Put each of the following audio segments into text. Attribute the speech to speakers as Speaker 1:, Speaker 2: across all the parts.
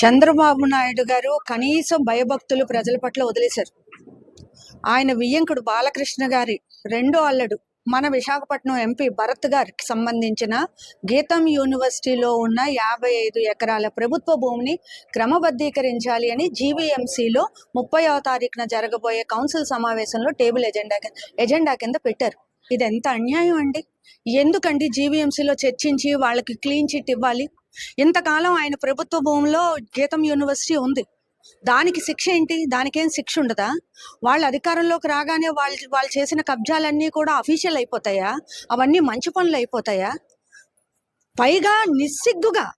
Speaker 1: చంద్రబాబు నాయుడు గారు కనీసం భయభక్తులు ప్రజల పట్ల వదిలేశారు. ఆయన వియ్యంకుడు బాలకృష్ణ గారి రెండో అల్లడు మన విశాఖపట్నం ఎంపీ భరత్ గారికి సంబంధించిన గీతం యూనివర్సిటీలో ఉన్న యాభై ఐదు ఎకరాల ప్రభుత్వ భూమిని క్రమబద్ధీకరించాలి అని జీవీఎంసీలో ముప్పైవ తారీఖున జరగబోయే కౌన్సిల్ సమావేశంలో టేబుల్ ఎజెండా ఎజెండా కింద పెట్టారు. ఇది ఎంత అన్యాయం అండి? ఎందుకండి జీవీఎంసీలో చర్చించి వాళ్ళకి క్లీన్ చిట్ ఇవ్వాలి? ఇంతకాలం ఆయన ప్రభుత్వ భూమిలో గీతం యూనివర్సిటీ ఉంది. దానికి శిక్ష ఏంటి? దానికేం శిక్ష ఉండదా? వాళ్ళ అధికారంలోకి రాగానే వాళ్ళు వాళ్ళు చేసిన కబ్జాలన్నీ కూడా అఫీషియల్ అయిపోతాయా? అవన్నీ మంచి పనులు అయిపోతాయా? పైగా నిస్సిగ్గుగా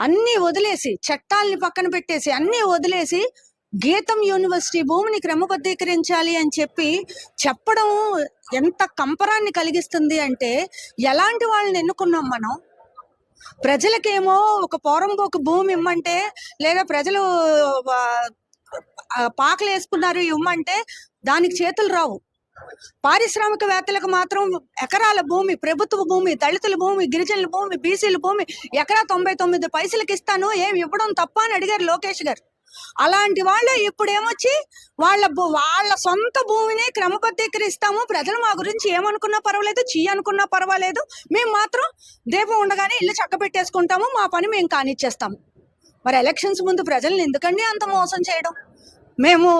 Speaker 1: అన్నీ వదిలేసి చట్టాలని పక్కన పెట్టేసి అన్నీ వదిలేసి గీతం యూనివర్సిటీ భూమిని క్రమబద్ధీకరించాలి అని చెప్పి చెప్పడం ఎంత కంపరాన్ని కలిగిస్తుంది అంటే ఎలాంటి వాళ్ళని ఎన్నుకున్నాం మనం? ప్రజలకేమో ఒక పోరంబోకు భూమి ఇమ్మంటే లేదా ప్రజలు పాకలు వేసుకున్నారు ఇమ్మంటే దానికి చేతులు రావు. పారిశ్రామికవేత్తలకు మాత్రం ఎకరాల భూమి ప్రభుత్వ భూమి దళితుల భూమి గిరిజనుల భూమి బీసీల భూమి ఎకరా తొంభై తొమ్మిది పైసలకి ఇస్తాను ఏం ఇవ్వడం తప్ప అని అడిగారు లోకేష్ గారు. అలాంటి వాళ్ళు ఇప్పుడు ఏమొచ్చి వాళ్ళ వాళ్ళ సొంత భూమిని క్రమబద్ధీకరిస్తాము. ప్రజలు మా గురించి ఏమనుకున్నా పర్వాలేదు చీ అనుకున్నా పర్వాలేదు. మేము మాత్రం దీపం ఉండగానే ఇల్లు చక్క పెట్టేసుకుంటాము మా పని మేము కానిచ్చేస్తాము మరి ఎలక్షన్స్ ముందు ప్రజల్ని ఎందుకండి అంత మోసం చేయడం? మేము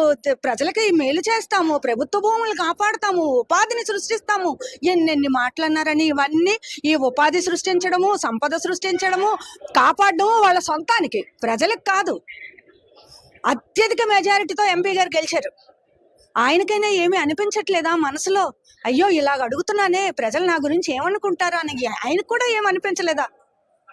Speaker 1: ప్రజలకి మేలు చేస్తాము ప్రభుత్వ భూములు కాపాడుతాము ఉపాధిని సృష్టిస్తాము. ఎన్నెన్ని మాటలన్నారని ఇవన్నీ ఈ ఉపాధి సృష్టించడము సంపద సృష్టించడము కాపాడడము వాళ్ళ సొంతానికి. ప్రజలకు కాదు. అత్యధిక మెజారిటీతో ఎంపీ గారు గెలిచారు. ఆయనకైనా ఏమీ అనిపించట్లేదా మనసులో? అయ్యో ఇలాగ అడుగుతున్నానే ప్రజలు నా గురించి ఏమనుకుంటారా అని ఆయనకు కూడా ఏం అనిపించలేదా?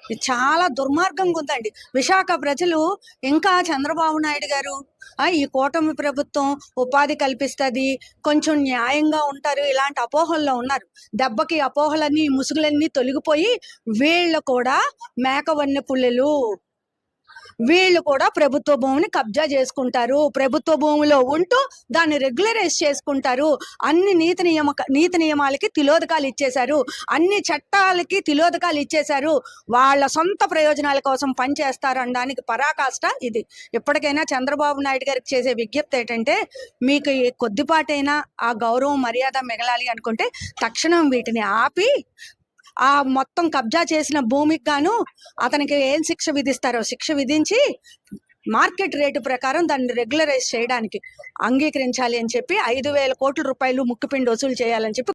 Speaker 1: ఇది చాలా దుర్మార్గంగా ఉందండి. విశాఖ ప్రజలు ఇంకా చంద్రబాబు నాయుడు గారు ఆ, ఈ కూటమి ప్రభుత్వం ఉపాధి కల్పిస్తుంది కొంచెం న్యాయంగా ఉంటారు ఇలాంటి అపోహల్లో ఉన్నారు. దెబ్బకి అపోహలన్నీ ముసుగులన్నీ తొలగిపోయి వీళ్ళు కూడా మేకవన్నె పుల్లెలు వీళ్ళు కూడా ప్రభుత్వ భూమిని కబ్జా చేసుకుంటారు. ప్రభుత్వ భూమిలో ఉంటూ దాన్ని రెగ్యులరైజ్ చేసుకుంటారు. అన్ని నీతి నియమ నీతి నియమాలకి తిలోదకాలు ఇచ్చేశారు. అన్ని చట్టాలకి తిలోదకాలు ఇచ్చేశారు. వాళ్ళ సొంత ప్రయోజనాల కోసం పనిచేస్తారు అనడానికి పరాకాష్ట ఇది. ఎప్పటికైనా చంద్రబాబు నాయుడు గారికి చేసే విజ్ఞప్తి ఏంటంటే మీకు కొద్దిపాటైనా ఆ గౌరవం మర్యాద మిగలాలి అనుకుంటే తక్షణం వీటిని ఆపి ఆ మొత్తం కబ్జా చేసిన భూమికి గాను అతనికి ఏం శిక్ష విధిస్తారో శిక్ష విధించి మార్కెట్ రేటు ప్రకారం దాన్ని రెగ్యులరైజ్ చేయడానికి అంగీకరించాలి అని చెప్పి ఐదు వేల కోట్ల రూపాయలు ముక్కుపిండి వసూలు చేయాలని చెప్పి